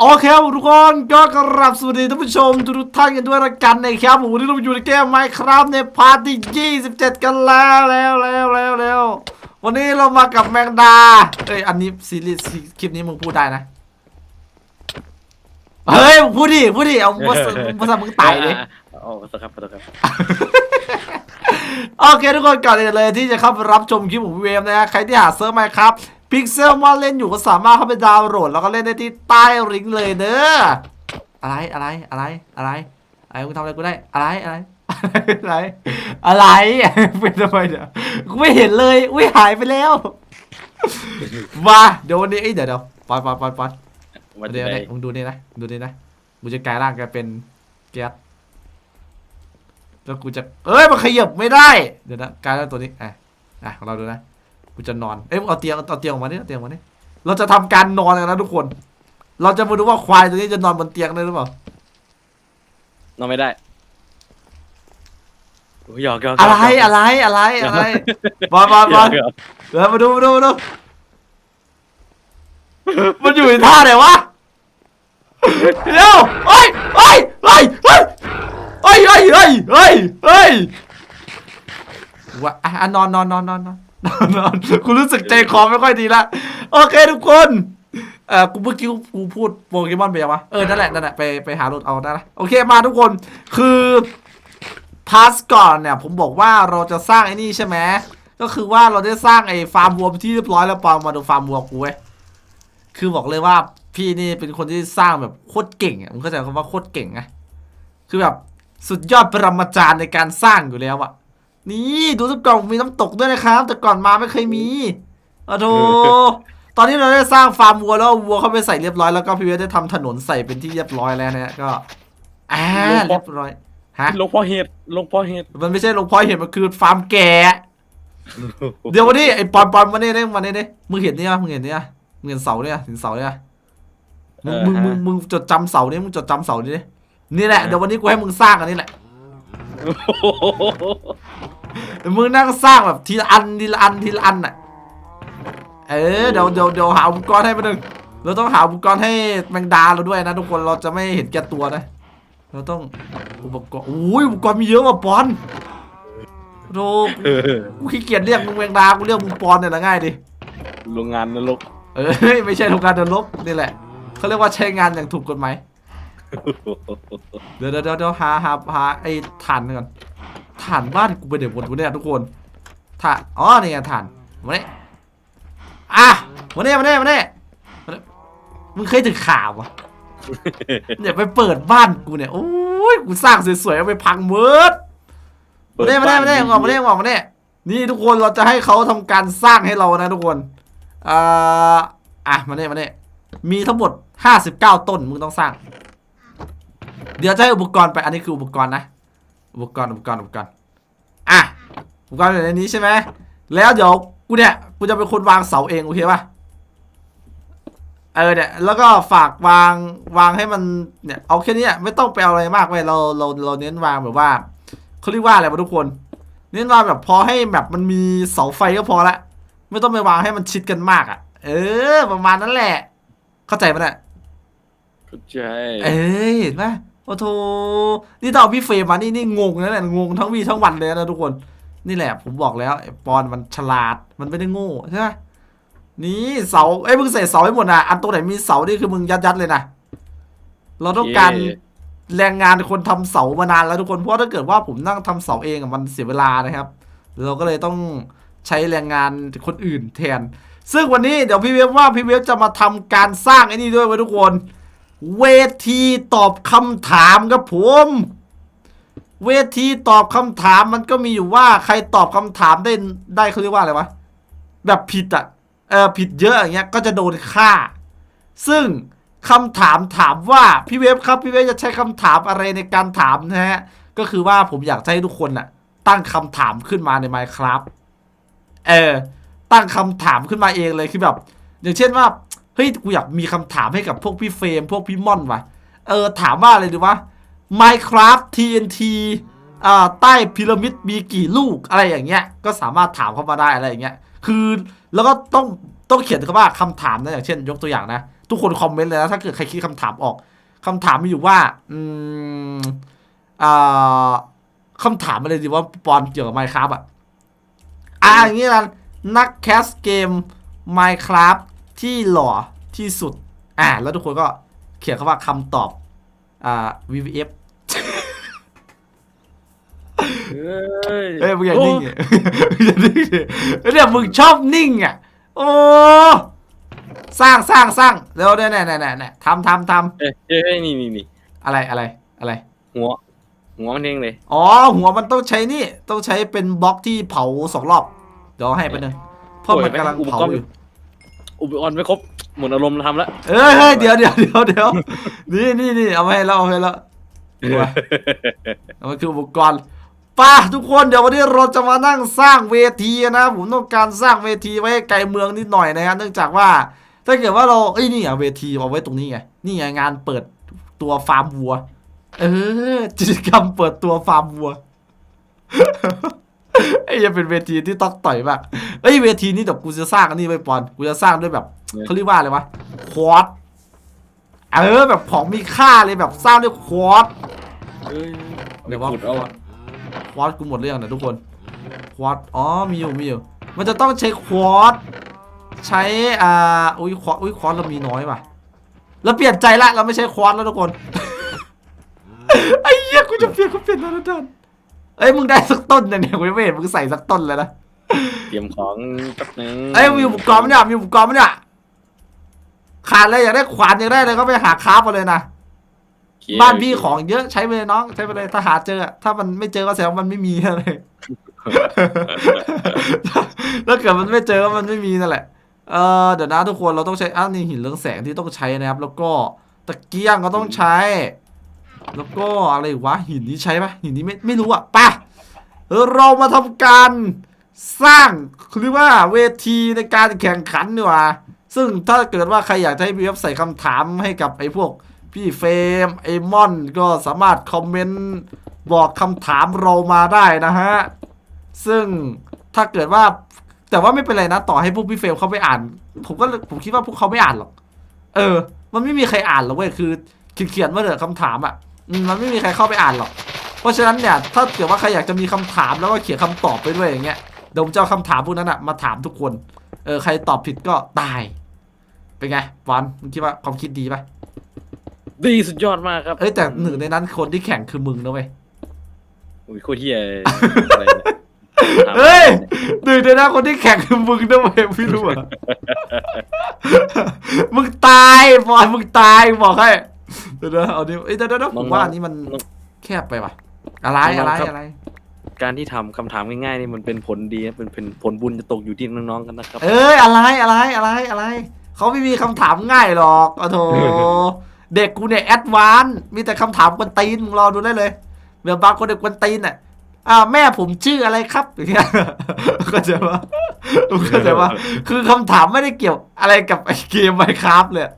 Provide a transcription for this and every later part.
โอเคครับทุกคนก็กราบสวัสดีท่านผู้ชมทุกท่านกันด้วยละกันนะครับผมวันนี้เราอยู่ในเกมไมครับในพาร์ทที่ 27 กันแล้วแล้วแล้วแล้วแล้ววันนี้เรามากับแมงดาเอ้ยอันนี้ซีรีส์คลิปนี้มึงพูดได้นะ เฮ้ยมึงพูดดิพูดดิเอาภาษาภาษามึงไต่ดิโอ้ขอโทษครับขอโทษครับโอเคทุกคนก่อนเลยที่จะเข้าไปรับชมคลิปของพี่เวฟนะฮะใครที่หาเซิร์ฟไมครับ พิกเซลมาเล่นอยู่ก็สามารถเข้าไปดาวน์โหลด แล้วก็เล่นได้ที่ใต้ลิงก์เลยเด้ออะไรอะไรอะไรอะไรอะไรมึงทำอะไรกูได้อะไรอะไรอะไร อะไรเป็นทำไมเนี่ยกูไม่เห็นเลยอุ้ยหายไปแล้วมาเดี๋ยววันนี้เอ้ยเดี๋ยวเดี๋ยวปอนปอนปอนปอนวันเดี๋ยวไหนเนี่ยมึงดูนี่นะดูนี่นะกูจะกลายร่างกลายเป็นแก๊สแล้วกูจะเอ้ยมันขยับไม่ได้เดี๋ยวนะกลายร่างตัวนี้อะอะของเราดูนะ กูจะนอน เอ้ยมึงเอาเตียงเอาเตียงออกมานี่เอาเตียงออกมานี่เราจะทำการนอนกันนะทุกคน เราจะมาดูว่าควายตัวนี้จะนอนบนเตียงได้หรือเปล่านอนไม่ได้โอ้ยหยอกหยอกอะไรหยกอะไรอะไรอะไรบอลบอลหบยออลกหยอกเดี๋ยวมาดูมาดูมาดูมันอยู่ในท่าไหนวะเดี๋ยวเฮ้ยเฮ้ยเฮ้ยเฮ้ยเฮ้ยเฮ้ยเฮ้ยเฮ้ยเฮ้ยว่าอะอะนอนนอนนอนนอน กูรู้สึกใจคอไม่ค่อยดีละโอเคทุกคนเออกูเมื่อกี้กูพูดโปเกมอนไปยังวะเออนั่นแหละนั่นแหละไปไปหาโหลดเอาได้ละโอเคมาทุกคนคือพาสก่อนเนี่ยผมบอกว่าเราจะสร้างไอ้นี่ใช่ไหมก็คือว่าเราได้สร้างไอ้ฟาร์มวัวที่เรียบร้อยแล้วปองมาดูฟาร์มวัวกูเว้ยคือบอกเลยว่าพี่นี่เป็นคนที่สร้างแบบโคตรเก่งอะมึงเข้าใจคำว่าโคตรเก่งไงคือแบบสุดยอดปรมาจารย์ในการสร้างอยู่แล้วอะ นี่ดูสักกล่องมีน้ำตกด้วยนะครับ แต่ก่อนมาไม่เคยมีโอ้โถตอนนี้เราได้สร้างฟาร์มวัวแล้วเอาวัวเข้าไปใส่เรียบร้อยแล้วก็พี่เวสได้ทำถนนใส่เป็นที่เรียบร้อยแล้วนะฮะก็อ่าเรียบร้อยฮะลงพ่อเห็ดลงพ่อเห็ดมันไม่ใช่ลงพอยเห็นมันคือฟาร์มแกะเดี๋ยววันนี้ไอ้ปอนปอนมาเนี่ยได้มาเนี่ยได้มึงเห็นเนี่ยมึงเห็นเนี่ยมึงเห็นเสาเนี่ยเห็นเสาเนี่ยมึงมึงมึงมึงจดจำเสาเนี่ยมึงจดจำเสานี่ดินี่แหละเดี๋ยววันนี้กูให้มึงสร้างอันนี้แหละ เดี๋ยวมึงนั่งสร้างแบบทีละอันทีละอันทีละอันน่ะ เออเดี๋ยวเดี๋ยวเดี๋ยวหาอุปกรณ์ให้มาหนึ่งเราต้องหาอุปกรณ์ให้แมงดาเราด้วยนะทุกคนเราจะไม่เห็นแก่ตัวนะ เราต้องอุปกรณ์อุ้ยอุปกรณ์มีเยอะว่ะปอนโธ่กูขี้เกียจเรียกมึงแมงดากูเรียกมึงปอนเนี่ยละง่ายดิโรงงานนรกเอ้ยไม่ใช่โรงการเดินลบนี่แหละเขาเรียกว่าใช้งานอย่างถูกกฎหมายเดี๋ยวเดี๋ยวเดี๋ยวเดี๋ยวหาหาหาไอ้ถ่านก่อน ถ่านบ้านกูไปเดี๋ยวหมดวะเนี่ยทุกคนถ่านอ๋อนี่ไงถ่านมาเนี่ยอะมาเนี่ยมาเนี่ยมาเนี่ยมาเนี่ยมึงเคยถึงข่าววะเนี่ยไปเปิดบ้านกูเนี่ยโอ้ยกูสร้างสวยๆเอาไปพังเมิดมาเน่มาเน่มาเน่งอกมาเน่งอกมาเน่นี่ทุกคนเราจะให้เขาทำการสร้างให้เรานะทุกคนเอ่ออะมาเน่มาเน่มีทั้งหมด59ต้นมึงต้องสร้าง เดี๋ยวจะให้อุปกรณ์ไปอันนี้คืออุปกรณ์นะ อุปกรณ์อุปกรณ์อุปกรณ์อะ อุปกรณ์อยู่ในนี้ใช่ไหมแล้วเดี๋ยวกูเนี่ยกูจะเป็นคนวางเสาเองโอเคป่ะเออเนี่ยแล้วก็ฝากวางวางให้มันเนี่ยเอาแค่เนี้ยไม่ต้องไปเอาอะไรมากเว้ยเราเราเราเน้นวางแบบว่าเขาเรียกว่าอะไรวะทุกคน เน้นวางแบบพอให้แบบมันมีเสาไฟก็พอละไม่ต้องไปวางให้มันชิดกันมากอะ่ะ เออ ประมาณนั้นแหละ เข้าใจปะเนี่ยใช่เอ้ยเห็นไหมโอ้โถนี่ถ้าเอาพี่เฟรมมานี่นี่งงนะเนี่ยงงทั้งวีทั้งวันเลยนะทุกคน นี่แหละผมบอกแล้วไอ้ปอนมันฉลาดมันไม่ได้โง่ใช่ไหมนี่เสาเอ้ยมึงใส่เสาให้หมดนะอันตรงไหนมีเสานี่คือมึงยัดยัดๆเลยนะเราต้องการแรงงานคนทำเสามานานแล้วทุกคนเพราะถ้าเกิดว่าผมนั่งทำเสาเองอะมันเสียเวลานะครับ เราก็เลยต้องใช้แรงงานคนอื่นแทน ซึ่งวันนี้เดี๋ยวพี่เวฟว่าพี่เวฟจะมาทำการสร้างไอ้นี่ด้วยไว้ทุกคน เวทีตอบคำถามครับผม เวทีตอบคำถามมันก็มีอยู่ว่าใครตอบคำถามได้ได้เขาเรียกว่าอะไรวะ แบบผิดอะเออผิดเยอะอย่างเงี้ยก็จะโดนฆ่า ซึ่งคำถามถามว่าพี่เวฟครับพี่เวฟจะใช้คำถามอะไรในการถามนะฮะก็คือว่าผมอยากให้ทุกคนน่ะ ตั้งคำถามขึ้นมาใน Minecraft เออตั้งคำถามขึ้นมาเองเลยคือแบบ อย่างเช่นว่าเฮ้ยกูอยากมีคำถามให้กับพวกพี่เฟรมพวกพี่ม่อนว่ะเออถามว่าอะไรดีวะ Minecraft TNT อ่าใต้พีระมิดมีกี่ลูกอะไรอย่างเงี้ย ก็สามารถถามเข้ามาได้อะไรอย่างเงี้ย คือแล้วก็ต้องต้องเขียนคำว่าคำถามนะอย่างเช่น ยกตัวอย่างนะ ทุกคนคอมเมนต์เลยนะถ้าเกิดใครคิดคำถามออกคำถามมีอยู่ว่า อืมอ่าคำถามอะไรดีว่าปอนเกี่ยวกับไมค์ครับอะอ่าอย่างนี้ละนักแคสเกม Minecraft ที่หล่อที่สุด อ่าแล้วทุกคนก็เขียนคำว่าคำตอบ อ่า VVF เฮ้ยเอ้ยมึงอย่านิ่งอะมึงอย่านิ่งดิเนี่ยมึงชอบนิ่งอะโอ้สร้างสร้างสร้างเร็วเนี่ยเนี่ยเนี่ยเนี่ยทำทำทเอ้ยเอ้ยนี่นี่นี่ำอะไรอะไรอะไร หัว หัวมันเองเลย อ๋อหัวมันต้องใช้นี่ ต้องใช้เป็นบล็อกที่เผาสองรอบ เดี๋ยวให้ไปหนึ่งเพราะมันกำลังเผาอยู่ อุปกรณ์ไม่ครบหมดอารมณ์ทำแล้วเอ้ยเฮ้ยเดี๋ยวเดี๋ยวเดี๋ยวเดี๋ยวนี่นี่นี่เอาไปให้แล้วเอาไปให้แล้วดูว่ะเอามันคืออุปกรณ์ไป้าทุกคนเดี๋ยววันนี้เราจะมานั่งสร้างเวทีนะผมต้องการสร้างเวทีไว้ให้ไกลเมืองนิดหน่อยนะฮะเนื่องจากว่า ถ้าเกิดว่าเราเอ้ยนี่อะเวทีเอาไว้ตรงนี้ไงนี่ไงงานเปิดตัวฟาร์มวัว เออกิจกรรมเปิดตัวฟาร์มวัว ไอ้ยังเป็นเวทีที่ต้องต่อยมากเอ้ยเวทีนี้เดี๋ยวกูจะสร้างอันนี้ไปปอนกูจะสร้างด้วยแบบเนี่ยเขาเรียกว่าอะไรวะควอตเออแบบของมีค่าเลยแบบสร้างด้วยควอตเอ้ยเดี๋ยวว่าขุดเอาอะควอตกูหมดเรื่องนะทุกคนควอตอ๋อมีอยู่มีอยู่มันจะต้องใช้ควอตใช้อ่าอุ้ยควอตอุ้ยควอตเรามีน้อยว่ะเราเปลี่ยนใจละเราไม่ใช้ควอตแล้วทุกคนไอ้เหี้ยกูจะเปลี่ยนกูเปลี่ยนแล้วนะท่าน เอ้ยมึงได้สักต้นเนี่ยเนี่ยกูยังไม่เห็นมึงใส่สักต้นเลยนะเตรียมของแป๊บนึงเอ้ยมีอุปกรณ์ไหมเนี่ยมีอุปกรณ์ไหมเนี่ยขาดอะไรอยากได้ขวานอยากได้อะไรก็ไปหาคราฟมาเลยนะโอเคบ้านพี่ของเยอะใช้ไปเลยน้องใช้ไปเลยถ้าหาเจออะถ้ามันไม่เจอก็แสดงว่ามันไม่มีอะไร ถ้าเกิดมันไม่เจอก็มันไม่มีนั่นแหละ เออเดี๋ยวนะทุกคนเราต้องใช้อ้าวนี่หินเรืองแสงที่ต้องใช้นะครับ แล้วก็ตะเกียงก็ต้องใช้ แล้วก็อะไรวะหินนี้ใช้ปะหินนี้ไม่ไม่รู้อะป่ะเรามาทำการสร้างเรียกว่าเวทีในการแข่งขันดีกว่าซึ่งถ้าเกิดว่าใครอยากให้พี่เว็บใส่คำถามให้กับไอ้พวกพี่เฟรมไอ้มอนก็สามารถคอมเมนต์บอกคำถามเรามาได้นะฮะ ซึ่งถ้าเกิดว่าแต่ว่าไม่เป็นไรนะ ต่อให้พวกพี่เฟรมเขาไปอ่าน ผมก็ผมคิดว่าพวกเขาไม่อ่านหรอก เออ มันไม่มีใครอ่านหรอกเว้ยคือเขียนมาเถอะคำถามอะ มมันไม่มีใครเข้าไปอ่านหรอก เพราะฉะนั้นเนี่ยถ้าเกิดว่าใครอยากจะมีคำถามแล้วก็เขียนคำตอบไปด้วยอย่างเงี้ยเดี๋ยวผมจะเอาคำถามพวกนั้นอะมาถามทุกคน เออใครตอบผิดก็ตาย เป็นไงบอลมึงคิดว่าความคิดดีปะดีสุดยอดมากครับ เอ้ยแต่หนึ่งในนั้นคนที่แข่งคือมึงนะเว้ยอุ้ยโคตรเฮียอะไรเนี่ยเฮ้ยหนึ่งในนั้นคนที่แข่งคือมึงนะเว้ยพี่รู้อะมึงตายบอลมึงตายบอกให้ เดี๋ยวนะเอาดิเอ้ยเดี๋ยวเดี๋ยวเดี๋ยวผมว่าอันนี้มันแคบไปว่ะ อะไรอะไรอะไร การที่ทำคำถามง่ายๆนี่มันเป็นผลดีนะเป็นเป็นผลบุญจะตกอยู่ที่น้องๆกันนะครับ เอ้ยอะไรอะไรอะไรอะไร เขาไม่มีคำถามง่ายหรอกโอ้โถ เด็กกูเนี่ยแอดวานซ์มีแต่คำถามกวนตีนมึงรอดูได้เลยแบบบางคนเด็กกวนตีนอะอ่าแม่ผมชื่ออะไรครับอย่างเงี้ยก็จะว่าก็จะว่าคือคำถามไม่ได้เกี่ยวอะไรกับไอ้เกมไมครับเลย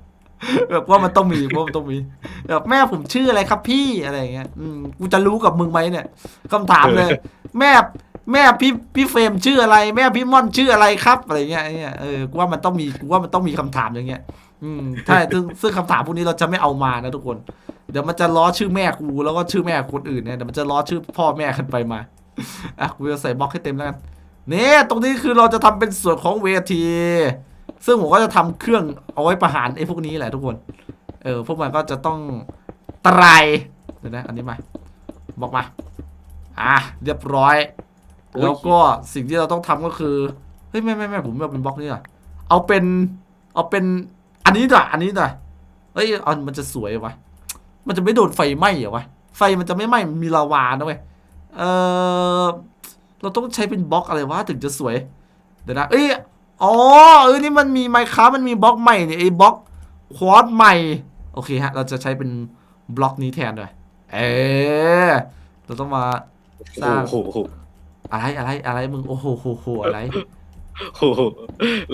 แบบว่ามันต้องมีว่ามันต้องมีแบบแม่ผมชื่ออะไรครับพี่อะไรอย่างเงี้ยอืมกูจะรู้กับมึงไหมเนี่ยคำถามเลย แม่แม่พี่พี่เฟรมชื่ออะไร แม่พี่ม่อนชื่ออะไรครับอะไรเงี้ยไอ้เนี่ยเออกูว่ามันต้องมีกูว่ามันต้องมีคำถามอย่างเงี้ย อืมใช่ซึ่งซึ่งคำถามพวกนี้เราจะไม่เอามานะทุกคน เดี๋ยวมันจะล้อชื่อแม่กูแล้วก็ชื่อแม่คนอื่นเนี่ยเดี๋ยวมันจะล้อชื่อพ่อแม่กันไปมาอะกูจะใส่บล็อกให้เต็มแล้วกันเนี่ยตรงนี้คือเราจะทำเป็นส่วนของเวที ซึ่งผมก็จะทำเครื่องเอาไว้ประหารไอ้พวกนี้แหละทุกคน เออพวกมันก็จะต้องตรายเดี๋ยวนะอันนี้มา บอกมา อะเรียบร้อย แล้วก็สิ่งที่เราต้องทำก็คือ เฮ้ยไม่ไม่ไม่ผมไม่เอาเป็นบล็อกนี้อะเอาเป็น เอาเป็น อันนี้ด่ะอันนี้ด่ะเอ้ยเอามันจะสวยวะ มันจะไม่โดนไฟไหม้เหรอวะ ไฟมันจะไม่ไหม้มันมีลาวานะเว้ย เออเราต้องใช้เป็นบล็อกอะไรวะถึงจะสวย เดี๋ยวนะ เอ้ย อ๋อเออนี่มันมีไมค้ามันมีบล็อกใหม่เนี่ยไอ้บล็อกควอดใหม่ โอเคฮะ เราจะใช้เป็นบล็อกนี้แทนด้วย เออเราต้องมาสร้าง โอ้โหอะไรอะไรอะไรมึง โอ้โหโหโหอะไร โอ้โห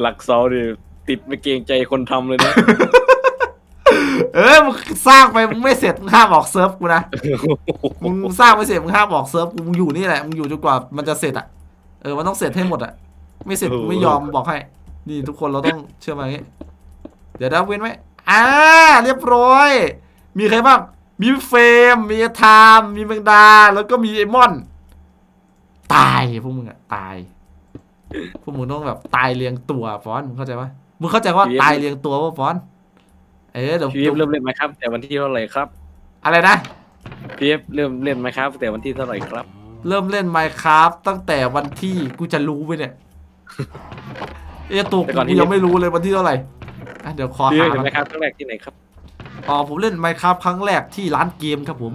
หลักเสาดิติดไม่เกรงใจคนทำเลยนะ เออมึงสร้างไปมึงไม่เสร็จมึงห้ามออกเซิร์ฟกูนะ มึงสร้างไม่เสร็จมึงห้ามออกเซิร์ฟกูมึงอยู่นี่แหละมึงอยู่จนกว่ามันจะเสร็จอะ เออมันต้องเสร็จให้หมดอะ ไม่เสร็จกูไม่ยอมบอกให้ นี่ทุกคนเราต้องเชื่อมาอย่างงี้ เดี๋ยวนะเว้นไว้อ่าเรียบร้อย มีใครบ้าง มีเฟรมมีไทามมีแมงดา แล้วก็มีไอมอน ตายพวกมึงอะตาย พวกมึงต้องแบบตายเรียงตัวฟอนมึงเข้าใจปะมึงเข้าใจว่าตายเรียงตัวป่ะฟอน เออเดี๋ยวพีเอฟเริ่มเล่นไหมครับ แต่วันที่เท่าไหร่ครับ อะไรนะพีเอฟเริ่มเล่นไหมครับ แต่วันที่เท่าไหร่ครับ เริ่มเล่น Minecraft ตั้งแต่วันที่กูจะรู้ไปเนี่ย เอ้ตัวแต่กูก่อนที่ยังไม่รู้เลยวันที่เท่าไหร่อะเดี๋ยวขอพีเอหาฟเห็นก่อนไหมครับครั้งแรกที่ไหนครับอ๋อผมเล่น Minecraft ครั้งแรกที่ร้านเกมครับผม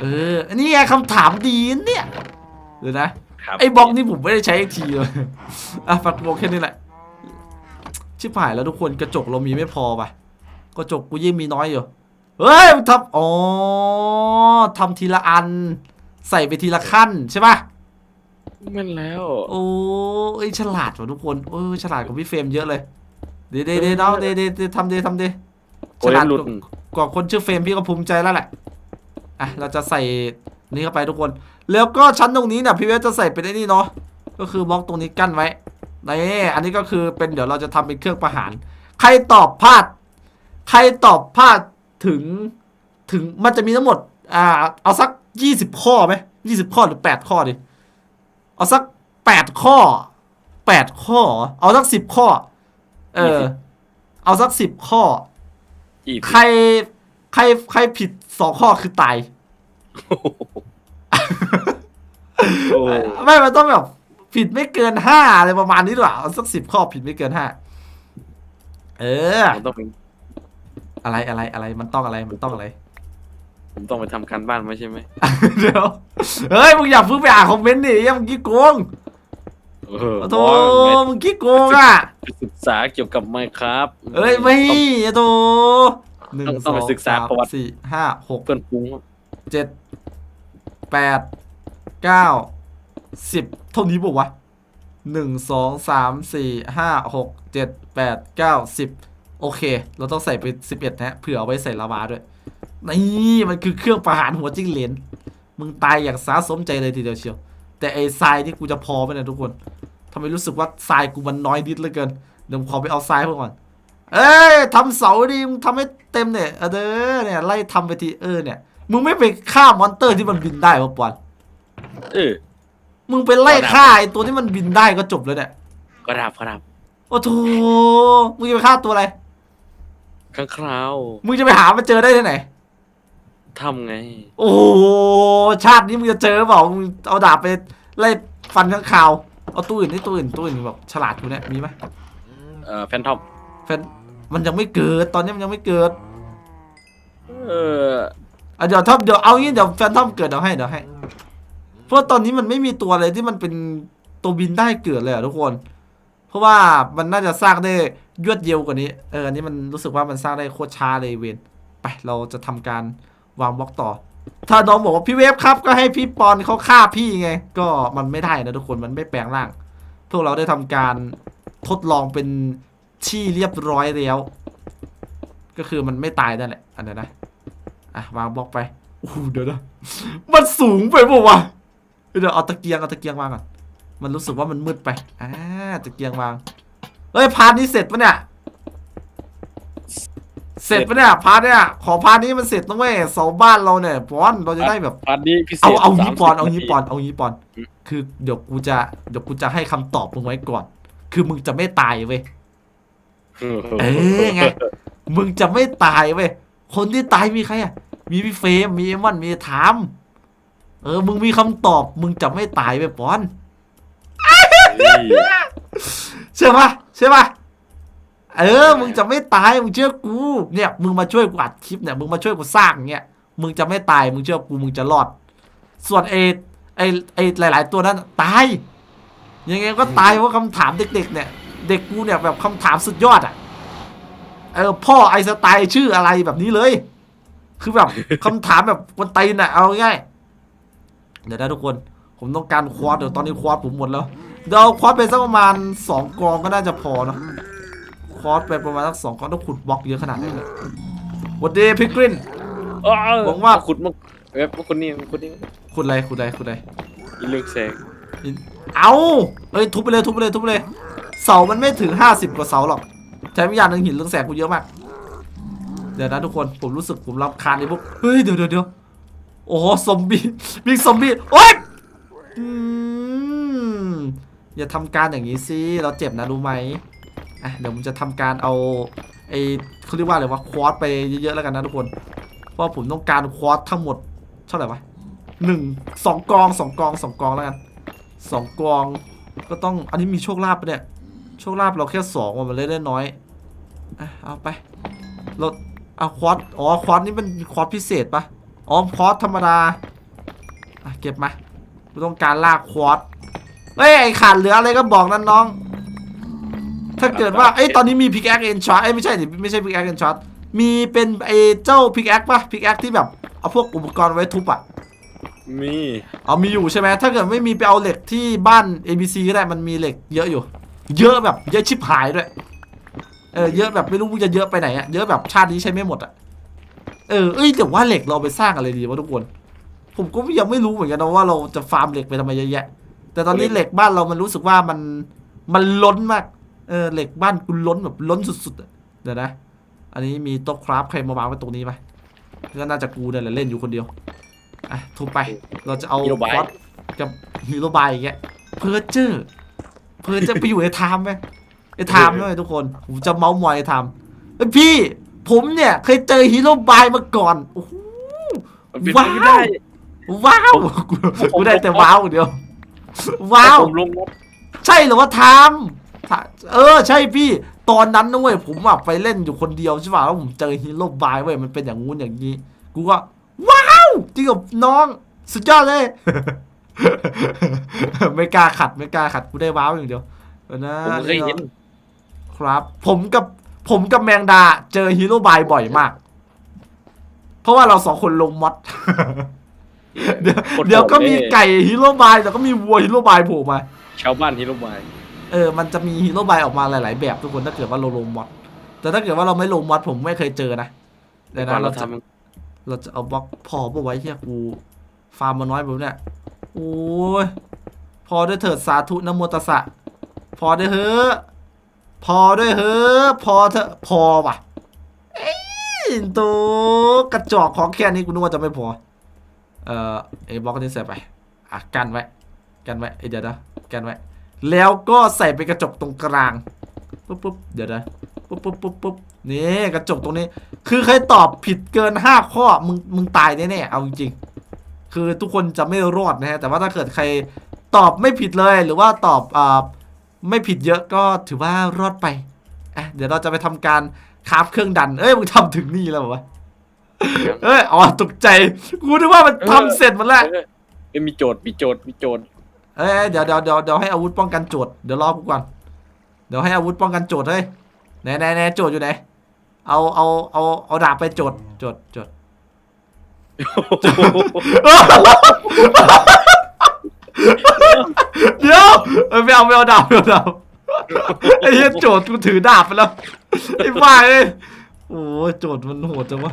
เอออันนี้ไงคำถามดีนะเนี่ยเดี๋ยวนะ ครับไอ้บล็อกนี่ผมไม่ได้ใช้อีกทีเลย อะฝากบอกแค่นี้แหละ ชิบหายแล้วทุกคนกระจกเรามีไม่พอป่ะ กระจกกูยิ่งมีน้อยอยู่ เฮ้ยมันทำอ๋อทำทีละอัน ใส่ไปทีละขั้นใช่ป่ะ แม่นแล้วโอ้เอ้ยฉลาดว่ะทุกคนเออฉลาดกว่าพี่เฟรมเยอะเลย เดเดเดเนาะเดเดเดทำเดทำเดโอ้ยฉลาดหลุดกว่าคนชื่อเฟรมพี่ก็ภูมิใจแล้วแหละอะเราจะใส่นี่เข้าไปทุกคน แล้วก็ชั้นตรงนี้เนี่ยพี่เวสจะใส่เป็นไอ้นี่เนาะก็คือบล็อกตรงนี้กั้นไว้นี่อันนี้ก็คือเป็นเดี๋ยวเราจะทำเป็นเครื่องประหาร ใครตอบพลาด ใครตอบพลาดถึงถึงมันจะมีทั้งหมดอ่าเอาสักยี่สิบข้อไหมยี่สิบข้อหรือแปดข้อดิ เอาสักแปดข้อแปดข้อ เอาสักสิบข้อ เออ เอาสักสิบข้ออีกใคร ใคร ใครผิดสองข้อคือตายโอ้ไม่ มันต้องแบบ ผิดไม่เกินห้าอะไรประมาณนี้หรอเอาสักสิบข้อผิดไม่เกินห้า เออผมต้องเป็นอะไรอะไรอะไร มันต้องอะไร มันต้องอะไร ผมต้องไปทำการบ้านไหมใช่ไหมเดี๋ยวเฮ้ยมึงอย่าเพิ่งไปอ่านคอมเมนต์ดิยังมึงกี้โกงเออโอ้โธอ๋อมึงกี้โกงอะไปศึกษาเกี่ยวกับไมครับ เอ้ยไม่โอ้โธหนึ่งต้องสต้ององไปศึกษาสามประวัติสี่ห้าหกเพื่อนปรุงเจ็ดแปดเก้าสิบเท่านี้บอกวะหนึ่งสองสามสี่ห้าหกเจ็ดแปดเก้าสิบโอเค เราต้องใส่ไปสิบเอ็ดนะเผื่อเอาไว้ใส่ลาวาด้วย นี่มันคือเครื่องประหารหัวจิ้งเหลนมึงตายอย่างสาสมใจเลยทีเดียวเชียว แต่ไอ้ทรายนี่กูจะพอไหมเนี่ยทุกคนทำไมรู้สึกว่าทรายกูมันน้อยนิดเหลือเกิน เดี๋ยวผมขอไปเอาทรายเพิ่มก่อน เอ้ยทำเสาดิมึงทำให้เต็มเนี่ยเออเด้อเนี่ยไล่ทำไปทีเออเนี่ย มึงไม่ไปฆ่ามอนเตอร์ที่มันบินได้ปะปอนเออมึงไปไล่ฆ่าไอ้ตัวที่มันบินได้ก็จบแล้วเนี่ยกระดับกระดับโอ้โถมึงจะไปฆ่าตัวอะไรข้างคราว มึงจะไปหามันเจอได้ที่ไหน ทำไง โอ้โหชาตินี้มึงจะเจอเปล่ามึงเอาดาบไปไล่ฟันข้างข่าวเอาตัวอื่นนี่ตัวอื่นตัวอื่นแบบฉลาดกูเนี่ยมีไหมเอ่อแฟนทอมแฟนมันยังไม่เกิดตอนนี้มันยังไม่เกิดเอออะเดี๋ยวถ้าเดี๋ยวเอางี้เดี๋ยวแฟนทอมเกิดเดี๋ยวให้เดี๋ยวให้ เพราะตอนนี้มันไม่มีตัวอะไรที่มันเป็นตัวบินได้เกิดเลยอะทุกคน เพราะว่ามันน่าจะสร้างได้ยวดเยียวกว่านี้ เอออันนี้มันรู้สึกว่ามันสร้างได้โคตรช้าเลยเวนไปเราจะทำการ วางบล็อกต่อ ถ้าน้องบอกว่าพี่เวฟครับก็ให้พี่ปอนเขาฆ่าพี่ไง ก็มันไม่ได้นะทุกคนมันไม่แปลงร่าง พวกเราได้ทำการทดลองเป็นที่เรียบร้อยแล้ว ก็คือมันไม่ตายนั่นแหละ อันนั้นนะอะวางบล็อกไปโอ้เดี๋ยวนะมันสูงไปป่าวะเดี๋ยวเอาตะเกียงเอาตะเกียงวางก่อนมันรู้สึกว่ามันมืดไปอ่าตะเกียงวางเฮ้ยพาร์ทนี้เสร็จปะเนี่ย เสร็จปะเนี่ยพาร์ทเนี่ยขอพาร์ทนี้มันเสร็จต้องเว้ยเสาบ้านเราเนี่ยปอนเราจะได้แบบ พาร์ทนี้พิเศษเอาเอางี้30ปอนเอางี้ปอนเอางี้ปอนอืมคือเดี๋ยวกูจะเดี๋ยวกูจะให้คำตอบมึงไว้ก่อน คือมึงจะไม่ตายเว้ยเออเออไงมึงจะไม่ตายเว้ยคนที่ตายมีใครอะ มีพี่เฟรมมีเอมอนมีไทาม เออ มึงมีคำตอบ มึงจะไม่ตายเว้ยปอนใช่ปะใช่ปะ เออ มึงจะไม่ตาย มึงเชื่อกู เนี่ย มึงมาช่วยกูอัดคลิปเนี่ย มึงมาช่วยกูสร้างเนี่ย มึงจะไม่ตาย มึงเชื่อกู มึงจะรอด ส่วนเอไอไอหลาย ๆ ตัวนั้นตาย ยังไงก็ตายเพราะคำถามเด็ก ๆ เนี่ย เด็กกูเนี่ยแบบคำถามสุดยอดอะ เออ พ่อไอสไตล์ชื่ออะไรแบบนี้เลย คือแบบคำถามแบบคนตีนอะ เอาง่าย เดี๋ยวนะทุกคน ผมต้องการควอดเดี๋ยวตอนนี้ควอดผมหมดแล้ว เดี๋ยวเอาควอดไปสักประมาณสองกองก็น่าจะพอเนอะ ควอดไปประมาณสักสองกองต้องขุดบล็อกเยอะขนาดนี้เลยสวัสดีพิกรินอ้าวหวังว่า ขุดมาเว็บคนนี้คนนี้ขุดอะไรขุดอะไรขุดอะไรอีเลือกแสงเอาเอ้ยทุบไปเลยทุบไปเลยทุบไปเลย เสามันไม่ถึงห้าสิบกว่าเสาหรอก ใช้วิญญาณหนึ่งหินเรืองแสงกูเยอะมาก เดี๋ยวนะทุกคนผมรู้สึกผมรำคาญไอ้พวกเฮ้ยเดี๋ยวเดี๋ยวเดี๋ยวโอ้โหซอมบี้มีซอมบี้โอ๊ยอืมอย่าทำการอย่างนี้สิเราเจ็บนะรู้ไหม อะเดี๋ยวผมจะทำการเอาไอ้เขาเรียกว่าอะไรวะควอตไปเยอะๆแล้วกันนะทุกคนเพราะผมต้องการควอตทั้งหมดเท่าไหร่วะหนึ่งสองกองสองกองสองกองแล้วกันสองกองก็ต้องอันนี้มีโชคลาภปะเนี่ยโชคลาภเราแค่สองวันเลยได้น้อยอะเอาไปเราเอาควอตอ๋อควอตนี่มันควอตพิเศษปะอ๋อควอตธรรมดาอะเก็บมาเราต้องการลากควอตเฮ้ยไอขาดเหลืออะไรก็บอกนั่นน้อง ถ้าเกิดว่าเอ้ยตอนนี้มีพิกแอคเอนช็อตเอ้ยไม่ใช่ดิไม่ใช่พิกแอคเอนช็อตมีเป็นไอเจ้าพิกแอคปะพิกแอคที่แบบเอาพวกอุปกรณ์ไว้ทุบอะมีเอามีอยู่ใช่ไหมถ้าเกิดไม่มีไปเอาเหล็กที่บ้าน ABC ก็ได้มันมีเหล็กเยอะอยู่ เยอะแบบเยอะชิบหายด้วยเออเยอะแบบไม่รู้จะเยอะไปไหนอะเยอะแบบชาตินี้ใช้ไม่หมดอะเออเอ้ยแต่ว่าเหล็กเราเอาไปสร้างอะไรดีวะทุกคน ผมก็ยังไม่รู้เหมือนกันนะว่าเราจะฟาร์มเหล็กไปทำไมเยอะแยะ แต่ตอนนี้เหล็กบ้านเรามันรู้สึกว่ามันมันล้นมาก เออเหล็กบ้านกูล้นแบบล้นสุดๆอะเดี๋ยวนะ อันนี้มีโต๊ะคราฟใครมาวางไว้ตรงนี้ไหมก็น่าจะกูเนี่ยแหละเล่นอยู่คนเดียวอะทุบไปเราจะเอาฮีโร่บายฟอสกับฮีโร่บายอย่างเงี้ยเพอร์เจอร์เพอร์เจอร์ไปอยู่ในไทม์ไหมไอ้ไทม์ด้วยทุกคนผมจะเมาส์มอยไอ้ไทม์เฮ้ยพี่ ผมเนี่ยเคยเจอฮีโร่บายมาก่อนโอ้โห มันเป็นว้าวไปไม่ได้ ว้าวกูกูได้แต่ว้าวอย่างเดียว ว้าว ผมลงรถใช่เหรอว่าไทม์ถ้า เออใช่พี่ ตอนนั้นนะเว้ยผมอะไปเล่นอยู่คนเดียวใช่ป่ะแล้วผมเจอฮีโร่บายเว้ยมันเป็นอย่างงู้นอย่างนี้ กูก็ ว้าวจริงกับน้อง สุดยอดเลย ไม่กล้าขัดไม่กล้าขัดกูได้ว้าวอย่างเดียวเออนะผมเคยเห็นครับ ผมกับผมกับแมงดา เจอฮีโร่บายบ่อยมาก เพราะว่าเราสองคนลงมอดเดี๋ยวคนเดี๋ยวก็มีบอกเลยไก่ฮีโร่บายเดี๋ยวก็มีวัวฮีโร่บายโผล่มาชาวบ้านฮีโร่บาย เออมันจะมีฮีโร่บายออกมาหลาย ๆ แบบทุกคนถ้าเกิดว่าเราลงมอดแต่ถ้าเกิดว่าเราไม่ลงมอดผมไม่เคยเจอนะเดี๋ยวก่อนะนเราเราจะทเราจะเอาบล็อกพอปะไว้เฮียกูฟาร์มมาน้อยแบบเนี้ยโอ้ยพอด้วยเถิดสาธุนะโมตัสสะ พอด้วยเฮ้อะพอด้วยเฮ้อะพอเถอะพอว่ะเอ้ยตัวกระจอกของแค่นี้กูนึกว่าจะไม่พอ เอ่อไอ้บล็อกนี้ใส่ไป อะ กันไว้ กันไว้เอ้ยเดี๋ยวนะกันไว้ แล้วก็ใส่ไปกระจกตรงกลางปุ๊บปุ๊บเดี๋ยวนะปุ๊บปุ๊บปุ๊บปุ๊บนี่กระจกตรงนี้ คือใครตอบผิดเกินห้าข้อมึงมึงตายแน่ๆเอาจริงๆคือทุกคนจะไม่รอดนะฮะแต่ว่าถ้าเกิดใครตอบไม่ผิดเลยหรือว่าตอบอ่าไม่ผิดเยอะก็ถือว่ารอดไปอะเดี๋ยวเราจะไปทำการคราฟเครื่องดัน เอ้ยมึงทำถึงนี่แล้วเหรอวะเอ้ยอ๋อตกใจกูนึกว่ามันทำเสร็จหมดแล้วำเออเอ้ยมีโจทย์มีโจทย์มีโจทย์ เอ้ยเดี๋ยวเดี๋ยวเดี๋ยวเดี๋ยวให้อาวุธป้องกันโจทย์เดี๋ยวรอกูก่อนเดี๋ยวให้อาวุธป้องกันโจทย์เฮ้ยไหนไหนไหนโจทย์อยู่ไหนเอาเอาเอาเอาดาบไปโจทย์โจทย์โจทย์เดี๋ยวเอ้ยไม่เอาไม่เอาดาบไม่เอาดาบไอ้เหี้ยโจทย์กูถือดาบไปแล้วไอ้บ้าเอ้ยโอ้ยโจทย์มันโหดจังวะ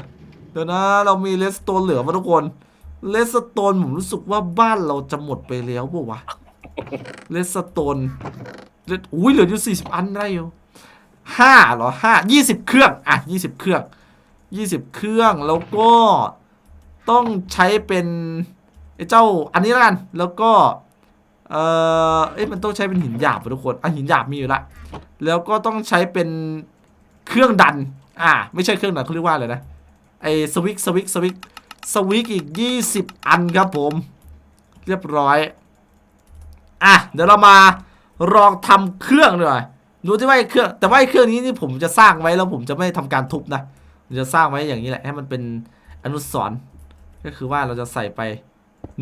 เดี๋ยวนะเรามีเลสโตนเหลือมาทุกคน เลสโตนผมรู้สึกว่าบ้านเราจะหมดไปแล้วปะวะเลสโตนเลสอุ้ยเหลืออยู่สี่สิบอันได้อยู่ห้าเหรอห้ายี่สิบเครื่อง อะยี่สิบเครื่องยี่สิบเครื่องแล้วก็ต้องใช้เป็นไอ้เจ้าอันนี้แล้วกัน แล้วก็ เออเอ้ยมันต้องใช้เป็นหินหยาบทุกคนอะหินหยาบมีอยู่ละ แล้วก็ต้องใช้เป็นเครื่องดัน อ่า ไม่ใช่เครื่องดันเขาเรียกว่าอะไรนะไอสวิกสวิกสวิก สวิกอีกยี่สิบอันครับผม เรียบร้อย อะ เดี๋ยวเรามาลองทำเครื่องหน่อยดูที่ว่าไอ้เครื่องแต่ว่าไอ้เครื่องนี้นี่ผมจะสร้างไว้แล้วผมจะไม่ทำการทุบนะผมจะสร้างไว้อย่างนี้แหละให้มันเป็นอนุสรณ์ก็คือว่าเราจะใส่ไป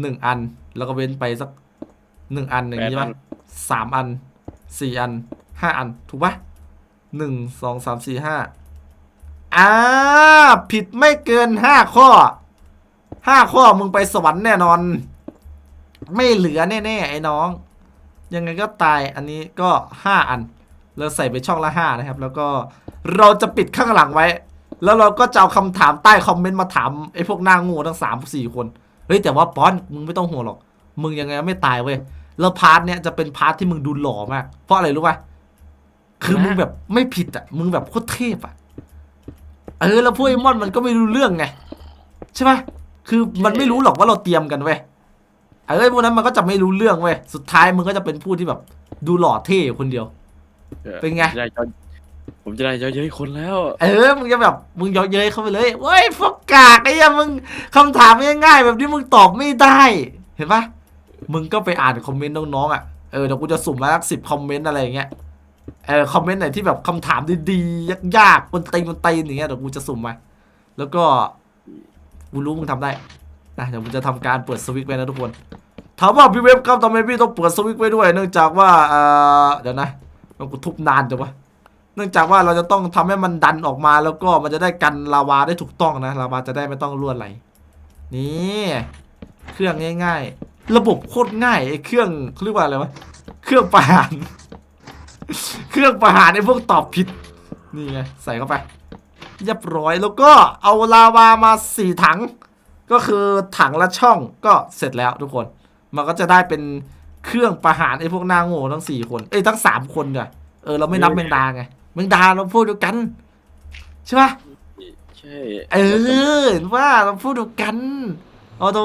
หนึ่งอัน แล้วก็เว้นไปสักหนึ่งอันอย่างนี้แปดอัป่ะนสามอันสี่อันห้าอัน ถูกปะหนึ่งสองสามสี่ห้าอ่าผิดไม่เกินห้าข้อ ห้าข้อมึงไปสวรรค์แน่นอน ไม่เหลือแน่ๆไอ้น้อง ยังไงก็ตายอันนี้ก็ห้าอัน เราใส่ไปช่องละห้านะครับ แล้วก็เราจะปิดข้างหลังไว้ แล้วเราก็จะเอาคำถามใต้คอมเมนต์มาถามไอ้พวกหน้างูทั้งสามสี่คน เฮ้ยแต่ว่าป้อนมึงไม่ต้องห่วงหรอก มึงยังไงไม่ตายเว้ย แล้วพาร์ทเนี้ยจะเป็นพาร์ทที่มึงดูหล่อมาก เพราะอะไรรู้ป่ะ คือมึงแบบไม่ผิดอะ มึงแบบโคตรเทพอะ เออแล้วพวกไอ้มอนมันก็ไม่รู้เรื่องไงใช่ปะ คือมันไม่รู้หรอกว่าเราเตรียมกันเว้ยเออพวกนั้นมันก็จะไม่รู้เรื่องเว้ยสุดท้ายมึงก็จะเป็นผู้ที่แบบ ดูหล่อเท่อยู่คนเดียว เป็นไงจะด้ยอดผมจะได้เยอะเย้ยคนแล้ว เออ มึงจะแบบ มึงเยาะเย้ยเข้าไปเลยเว้ยพวกกากไอ้เหี้ยังมึงคำถามง่ายๆแบบนี้มึงตอบไม่ได้ เห็นปะมึงก็ไปอ่านคอมเมนต์น้องๆอะ เออเดี๋ยวกูจะสุ่มมาสักสิบคอมเมนต์อะไรอย่างเงี้ย เออคอมเมนต์ไหนที่แบบคำถามดีๆยากๆบนตีนบนตีนอย่างเงี้ยเดี๋ยวกูจะสุ่มมา แล้วก็ กูรู้มึงทำได้นะเดี๋ยวกูจะทำการเปิดสวิตช์ไปนะทุกคนถามว่าพี่เว็บครับทำไมพี่ต้องเปิดสวิตช์ไว้ด้วย เนื่องจากว่าเออเดี๋ยวนะมันกูทุบนานจังวะเนื่องจากว่าเราจะต้องทำให้มันดันออกมาแล้วก็มันจะได้กันลาวาได้ถูกต้องนะลาวาจะได้ไม่ต้องรั่วไหลนี่เครื่องง่าย ๆ ระบบโคตรง่ายไอ้เครื่องเขาเรียกว่าอะไรวะเครื่องประหาร เครื่องประหารไอ้พวกตอบผิดนี่ไงใส่เข้าไป เรียบร้อยแล้วก็เอาลาวามาสี่ถัง ก็คือถังละช่องก็เสร็จแล้วทุกคน มันก็จะได้เป็นเครื่องประหารไอ้พวกหนางโง่ทั้งสี่คน เอ้ยทั้งสามคนเนี่ยเออเราไม่นับแมงดาไงแมงดาเราพูดเดียวกันใช่ปะใช่เออเห็นว่าเราพูดเดียวกันโอ้โห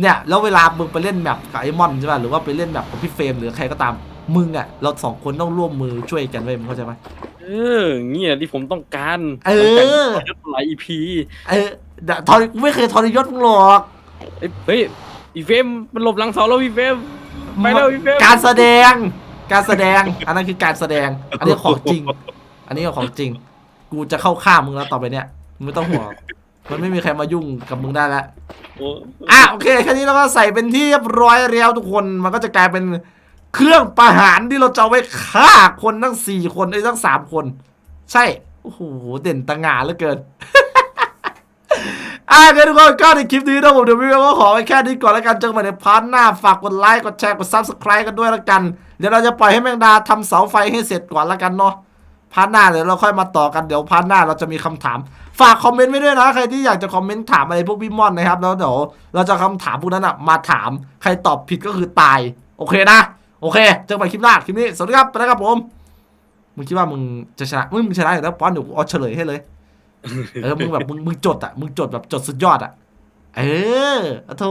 เนี่ยแล้วเวลามึงไปเล่นแบบกับไอ้มอนใช่ป่ะหรือว่าไปเล่นแบบกับพี่เฟรมหรือใครก็ตาม มึงอะ เราสองคนต้องร่วมมือช่วยกันไว้ยมึงเข้าใจไหมเออเงี้ยที่ผมต้องการเออยศหลายอีพีเออเดี๋ยวทรกูไม่เคยทรยศมึงหรอกเฮ้ยอีเฟรมมันหลบหลังเสาแล้วพี่เฟรมไปแล้วพี่เฟรมการแสดง การแสดง อันนั้นคือการแสดง อันนี้ของจริง อันนี้ก็ของจริง กูจะเข้าข้ามมึงแล้วต่อไปเนี่ยมึงไม่ต้องห่วงมันไม่มีใครมายุ่งกับมึงได้แล้วโอ้อะโอเคแค่นี้เราก็ใส่เป็นที่เรียบร้อยแล้วทุกคนมันก็จะกลายเป็น เครื่องประหารที่เราจะเอาไว้ฆ่าคนทั้งสี่คนไอ้ทั้งสามคน ใช่ โอ้โห เด่นตะหงาเหลือเกินอะงั้นทุกคนก็ในคลิปนี้นะผมเดี๋ยวพี่เบลก็ขอไว้แค่นี้ก่อนแล้วกันเจอกันใหม่ในพาร์ทหน้าฝากกดไลค์กดแชร์กด subscribe กันด้วยแล้วกัน เดี๋ยวเราจะปล่อยให้แมงดาทำเสาไฟให้เสร็จก่อนแล้วกันเนาะพาร์ทหน้าเดี๋ยวเราค่อยมาต่อกันเดี๋ยวพาร์ทหน้าเราจะมีคำถาม ฝากคอมเมนต์ไว้ด้วยนะใครที่อยากจะคอมเมนต์ถามอะไรพวกพี่ม่อนนะครับแล้วเดี๋ยวเราจะเอาคำถามพวกนั้นอะมาถามใครตอบผิดก็คือตาย โอเคนะ โอเค เจอกันใหม่คลิปหน้าคลิปนี้ สวัสดีครับไปแล้วครับผม มึงคิดว่ามึงจะชนะมึงมึงชนะอยู่แล้วป้อนเดี๋ยวกูเอาเฉลยให้เลย เออ มึงแบบมึงมึงจดอะมึงจดแบบจดสุดยอดอะ เอออะโถ